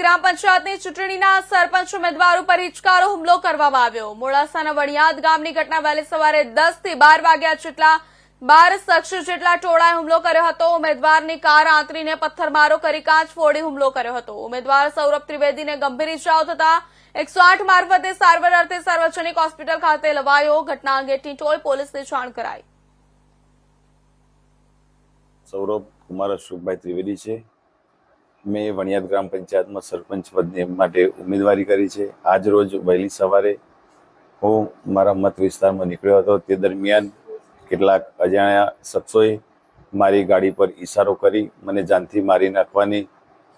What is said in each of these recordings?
ગ્રામ પંચાયતની ચૂંટણીના સરપંચ ઉમેદવાર ઉપર હિચકારો હુમલો કરવામાં આવ્યો. મોડાસાના વણિયાદ ગામની ઘટના વહેલી સવારે દસથી બાર વાગ્યા જેટલા બાર શખ્સ જેટલા ટોળાએ હુમલો કર્યો હતો. ઉમેદવારની કાર આંતરીને પથ્થરમારો કરી કાચ ફોડી હુમલો કર્યો હતો. ઉમેદવાર સૌરભ ત્રિવેદીને ગંભીર ઇજાઓ થતા એકસો આઠ મારફતે સારવાર અર્થે સાર્વજનિક હોસ્પિટલ ખાતે લવાયો. ઘટના અંગે ટીટોઈ પોલીસને જાણ કરાઈ. સૌરભ કુમાર અશોકભાઈ ત્રિવેદી છે. મેં વણિયાદ ગ્રામ પંચાયતમાં સરપંચ પદની માટે ઉમેદવારી કરી છે. આજ રોજ વહેલી સવારે હું મારા મત વિસ્તારમાં નીકળ્યો હતો. તે દરમિયાન કેટલાક અજાણ્યા શખ્સોએ મારી ગાડી પર ઈશારો કરી મને જાનથી મારી નાખવાની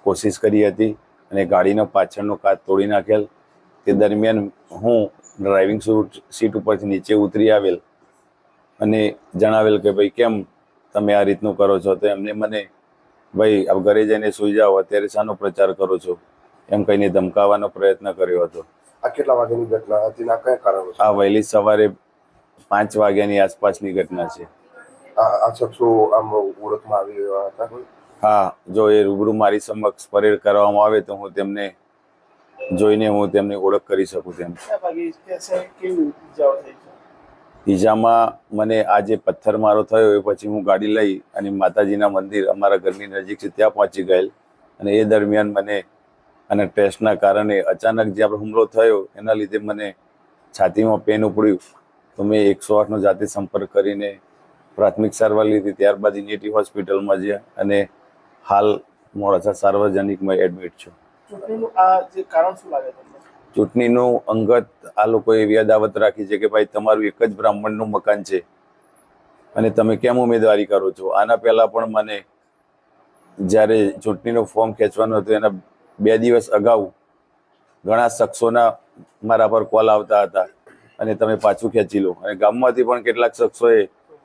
કોશિશ કરી હતી અને ગાડીનો પાછળનો કાચ તોડી નાખેલ. તે દરમિયાન હું ડ્રાઇવિંગ સીટ ઉપરથી નીચે ઉતરી આવેલ અને જણાવેલ કે, ભાઈ, કેમ તમે આ રીતનું કરો છો? તો એમને મને ભાઈ આ ઘરે જઈને સુઈ જાઓ અત્યારે શાનો પ્રચાર કરો છો. એમ કહીને ધમકાવવાનો પ્રયત્ન કર્યો હતો. આ કેટલા વાગ્યાની ઘટના હતી ના આ કયા કારણો આ વહેલી સવારે પાંચ વાગ્યાની આસપાસની ઘટના છે. આ આ શખ્સો આમ ઓળખમાં આવી રહ્યા હતા હા જો એ રૂબરૂ મારી સમક્ષ પરેડ કરવામાં આવે તો હું તેમને જોઈને હું તેમની ઓળખ કરી શકું તેમ. ઈજામાં મને આજે પથ્થરમારો થયો એ પછી હું ગાડી લઈ અને માતાજીના મંદિર અમારા ઘરની નજીક છે ત્યાં પહોંચી ગયેલ. અને એ દરમિયાન મને અને ટેસ્ટના કારણે અચાનક જે આપણો હુમલો થયો એના લીધે મને છાતીમાં પેન ઉપડ્યું. તો મેં એકસો આઠનો જાતે સંપર્ક કરીને પ્રાથમિક સારવાર લીધી. ત્યારબાદ યુનિટી હોસ્પિટલમાં જ્યાં અને હાલ મોડાસા સાર્વજનિકમાં એડમિટ છું. આ જે કારણ શું લાગે તમને? ચૂંટણીનું અંગત આ લોકોએ એવી અદાવત રાખી છે કે ભાઈ, તમારું એક જ બ્રાહ્મણનું મકાન છે અને તમે કેમ ઉમેદવારી કરો છો? આના પહેલાં પણ મને જ્યારે ચૂંટણીનું ફોર્મ ખેંચવાનું હતું, એના બે દિવસ અગાઉ ઘણા શખ્સોના મારા પર કોલ આવતા હતા અને તમે પાછું ખેંચી લો. અને ગામમાંથી પણ કેટલાક શખ્સોએ